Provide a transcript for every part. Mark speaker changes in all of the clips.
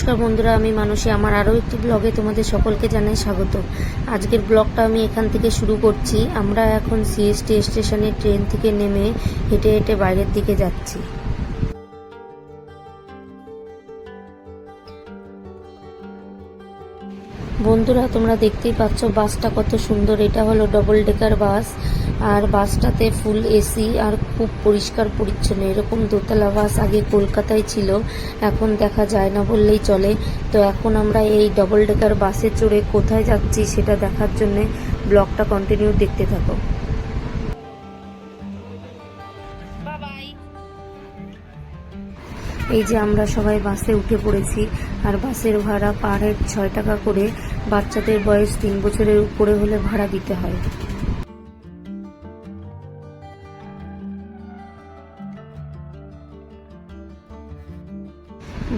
Speaker 1: নমস্কার বন্ধুরা, আমি মানুষে আমার আরও একটি ব্লগে তোমাদের সকলকে জানাই স্বাগত। আজকের ব্লগটা আমি এখান থেকে শুরু করছি। আমরা এখন সিএসটি স্টেশনে ট্রেন থেকে নেমে হেঁটে হেঁটে বাইরের দিকে যাচ্ছি। বন্ধুরা, তোমরা দেখতেই পাচ্ছ বাসটা কত সুন্দর। এটা হলো ডবল ডেকার বাস, আর বাসটাতে ফুল এসি আর খুব পরিষ্কার পরিচ্ছন্ন। এরকম দোতলা বাস আগে কলকাতায় ছিল, এখন দেখা যায় না বললেই চলে। তো এখন আমরা এই ডবল ডেকার বাসে চড়ে কোথায় যাচ্ছি সেটা দেখার জন্য ব্লগটা কন্টিনিউ দেখতে থাকো। এই যে আমরা সবাই বাসে উঠে পড়েছি, আর বাসের ভাড়া পার হেড ছয় টাকা করে। বাচ্চাদের বয়স তিন বছরের উপরে হলে ভাড়া দিতে হয়।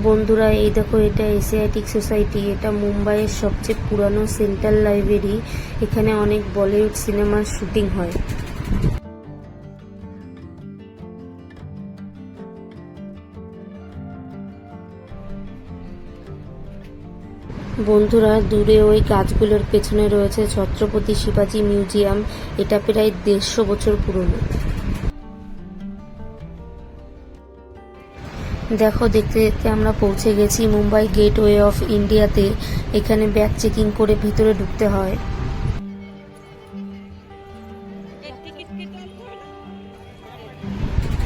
Speaker 1: বন্ধুরা, এই দেখো, এটা এশিয়াটিক সোসাইটি। এটা মুম্বাইয়ের সবচেয়ে পুরানো সেন্ট্রাল লাইব্রেরি। এখানে অনেক বলিউড সিনেমার শুটিং হয়। বন্ধুরা, দূরে ওই গাছগুলোর পেছনে রয়েছে ছত্রপতি শিবাজি মিউজিয়াম। এটা প্রায় দেড়শো বছর পুরনো। দেখো, দেখতে দেখতে আমরা পৌঁছে গেছি মুম্বাই গেটওয়ে অফ ইন্ডিয়াতে। এখানে ব্যাগ চেকিং করে ভিতরে ঢুকতে হয়।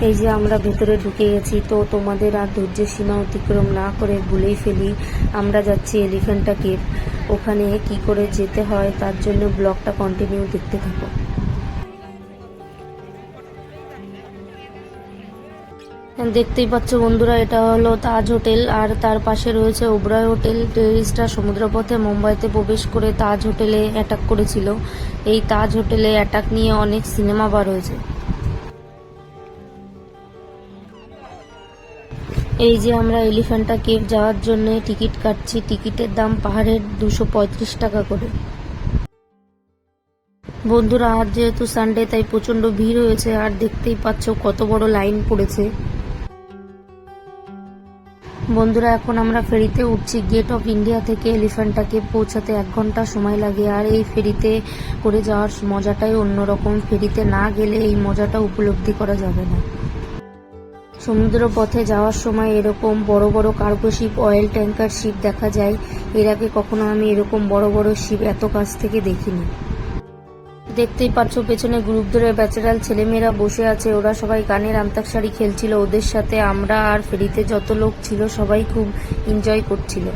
Speaker 1: এই যে আমরা ভেতরে ঢুকে গেছি, তো তোমাদের আর ধৈর্যের সীমা অতিক্রম না করে ভুলেই ফেলি। আমরা যাচ্ছি এলিফেন্টা কেভ। ওখানে কি করে যেতে হয়, তার জন্য ব্লগটা কন্টিনিউ দেখতে থাকো। দেখতেই পাচ্ছ বন্ধুরা, এটা হলো তাজ হোটেল, আর তার পাশে রয়েছে ওবরায় হোটেল। টেরিস্টরা সমুদ্রপথে মুম্বাইতে প্রবেশ করে তাজ হোটেলে অ্যাটাক করেছিল। এই তাজ হোটেলে অ্যাটাক নিয়ে অনেক সিনেমা বার হয়েছে। এই যে আমরা এলিফ্যান্টা কেভ যাওয়ার জন্য টিকিট কাটছি, টিকিটের দাম পাহাড়ের দুশো টাকা করে। বন্ধুরা, আজ যেহেতু সানডে তাই প্রচণ্ড ভিড় হয়েছে, আর দেখতেই পাচ্ছ কত বড় লাইন পড়েছে। বন্ধুরা, এখন আমরা ফেরিতে উঠছি। গেট অফ ইন্ডিয়া থেকে এলিফ্যান্টাকে পৌঁছাতে এক ঘণ্টা সময় লাগে, আর এই ফেরিতে করে যাওয়ার মজাটাই অন্যরকম। ফেরিতে না গেলে এই মজাটা উপলব্ধি করা যাবে না। সমুদ্র পথে যাওয়ার সময় এরকম বড় বড় cargo ship oil tanker ship দেখা যায়। এর আগে কখনো আমি এরকম বড় বড় শিপ এত কাছ থেকে দেখিনি। দেখতেই পাচ্ছ, পেছনে গ্রুপ ধরে ব্যাচেরাল ছেলেমেয়েরা বসে আছে। ওরা সবাই গানের আন্তাক্ষরী খেলছিল। ওদের সাথে আমরা আর ফেরিতে যত লোক ছিল, সবাই খুব এনজয় করছিল।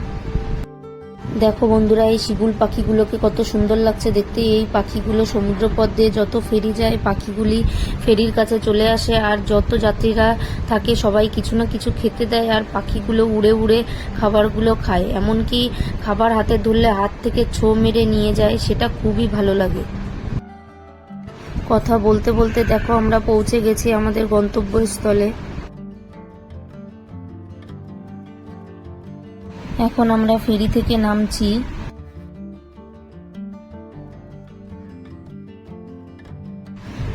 Speaker 1: দেখো বন্ধুরা, এই শিগুল পাখিগুলোকে কত সুন্দর লাগছে দেখতে। এই পাখিগুলো সমুদ্রপথ দিয়ে যত ফেরি যায়, পাখিগুলি ফেরির কাছে চলে আসে আর যত যাত্রীরা থাকে সবাই কিছু না কিছু খেতে দেয় আর পাখিগুলো উড়ে উড়ে খাবারগুলো খায়। এমনকি খাবার হাতে ধরলে হাত থেকে ছো মেরে নিয়ে যায়, সেটা খুবই ভালো লাগে। কথা বলতে বলতে দেখো আমরা পৌঁছে গেছি আমাদের গন্তব্যস্থলে। এখন আমরা ফেরি থেকে নামছি।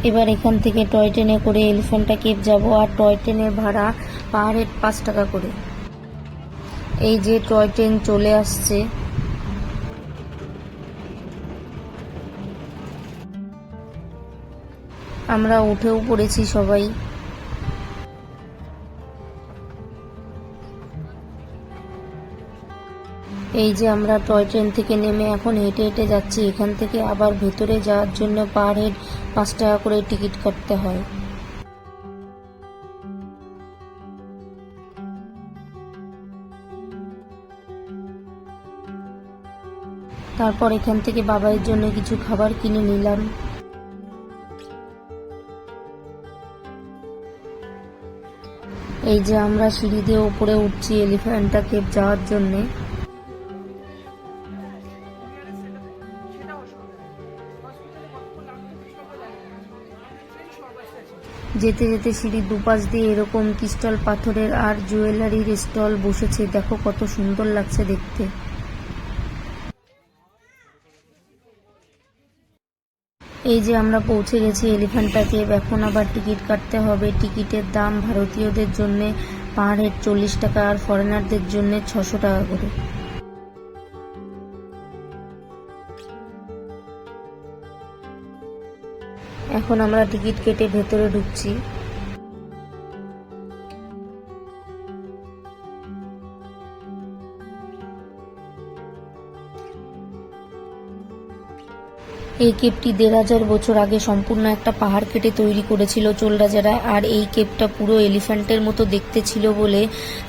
Speaker 1: এবার এখান থেকে টয় ট্রেনে করে এলিফ্যান্টা কেভ যাব আর টয় ট্রেনের ভাড়া পার হেড পাঁচ টাকা করে। এই যে টয় ট্রেন চলে আসছে। আমরা উঠেও পড়েছি সবাই। এই যে আমরা টয় ট্রেন থেকে নেমে এখন হেঁটে হেঁটে যাচ্ছি, এখান থেকে আবার ভেতরে যাওয়ার জন্য পার হেড পাঁচ টাকা করে টিকিট কাটতে হয়। তারপর এখান থেকে বাবাইয়ের জন্য কিছু খাবার কিনে নিলাম। এই যে আমরা সিঁড়ি দিয়ে উপরে উঠছি এলিফ্যান্টা কেভ যাওয়ার জন্যে। যেতে যেতে সিঁড়ির দুপাশ দিয়ে এরকম ক্রিস্টাল পাথরের আর জুয়েলারির স্টল বসেছে। দেখো কত সুন্দর লাগছে দেখতে। এই যে আমরা পৌঁছে গেছি এলিফ্যান্টা কেভ, এখন আবার টিকিট কাটতে হবে। টিকিটের দাম ভারতীয়দের জন্যে পার হেড চল্লিশ টাকা আর ফরেনারদের জন্যে ছশো টাকা করে। এখন আমরা টিকিট কেটে ভেতরে ঢুকছি। এই কেপটি দেড় হাজার বছর আগে সম্পূর্ণ একটা পাহাড় কেটে তৈরি করেছিল চোলরাজারা আর এই কেপটা পুরো এলিফ্যান্টের মতো দেখতে ছিল বলে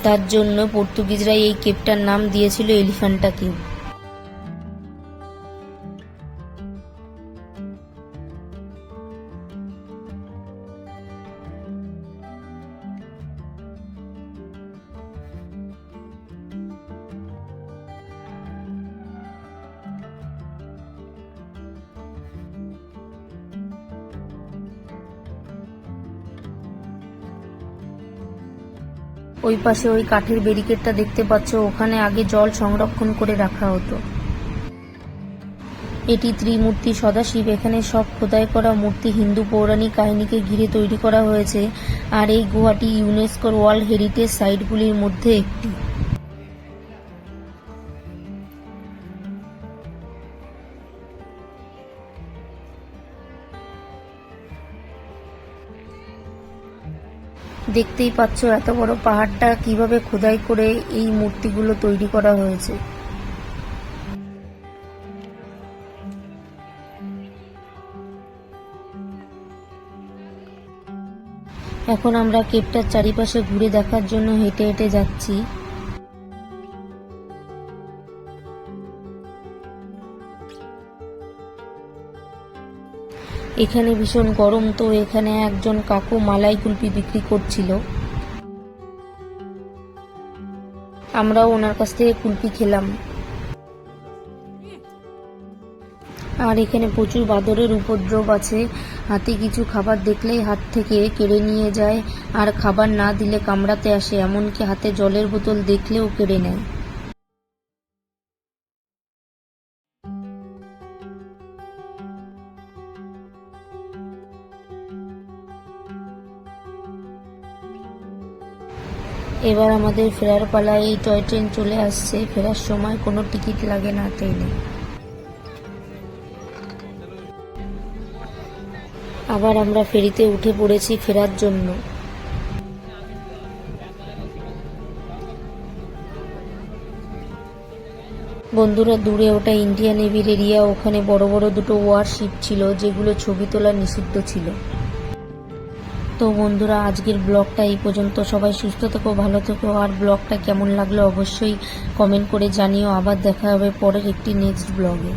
Speaker 1: তার জন্য পর্তুগিজরা এই কেপটার নাম দিয়েছিল এলিফ্যান্টা কেভ ওই পাশে ওই কাঠের ব্যারিকেডটা দেখতে পাচ্ছ, ওখানে আগে জল সংরক্ষণ করে রাখা হতো। এটি ত্রিমূর্তি সদাশিব, এখানে সব খোদাই করা মূর্তি হিন্দু পৌরাণিক কাহিনীকে ঘিরে তৈরি করা হয়েছে, আর এই গুহাটি ইউনেস্কোর ওয়ার্ল্ড হেরিটেজ সাইটগুলির মধ্যে একটি। দেখতেই পাচ্ছ এত বড় পাহাড়টা কীভাবে খোদাই করে এই মূর্তিগুলো তৈরি করা হয়েছে। এখন আমরা কেপটার চারিপাশে ঘুরে দেখার জন্য হেঁটে হেঁটে যাচ্ছি। এখানে ভীষণ গরম, তো এখানে একজন কাকু মালাই কুলপি বিক্রি করছিল। আমরাও ওনার কাছ থেকে কুলপি খেলাম। আর এখানে প্রচুর বাদরের উপদ্রব আছে। হাতে কিছু খাবার দেখলেই হাত থেকে কেড়ে নিয়ে যায়। আর খাবার না দিলে কামড়াতে আসে, এমনকি হাতে জলের বোতল দেখলেও কেড়ে নেয়। এবার আমাদের ফেরার পালায় এই টয় ট্রেন চলে আসছে। ফেরার সময় কোনো টিকিট লাগে না ট্রেনে। আবার আমরা ফেরিতে উঠে পড়েছি ফেরার জন্য। বন্ধুরা, দূরে ওটা ইন্ডিয়ান নেভির এরিয়া। ওখানে বড় বড় দুটো ওয়ারশিপ ছিল, যেগুলো ছবি তোলা নিষিদ্ধ ছিল। তো বন্ধুরা, আজকের ব্লগটা এই পর্যন্ত। সবাই সুস্থ থেকো, ভালো থেকো। আর ব্লগটা কেমন লাগল অবশ্যই কমেন্ট করে জানিও। আবার দেখা হবে পরের একটি নেক্সট ব্লগে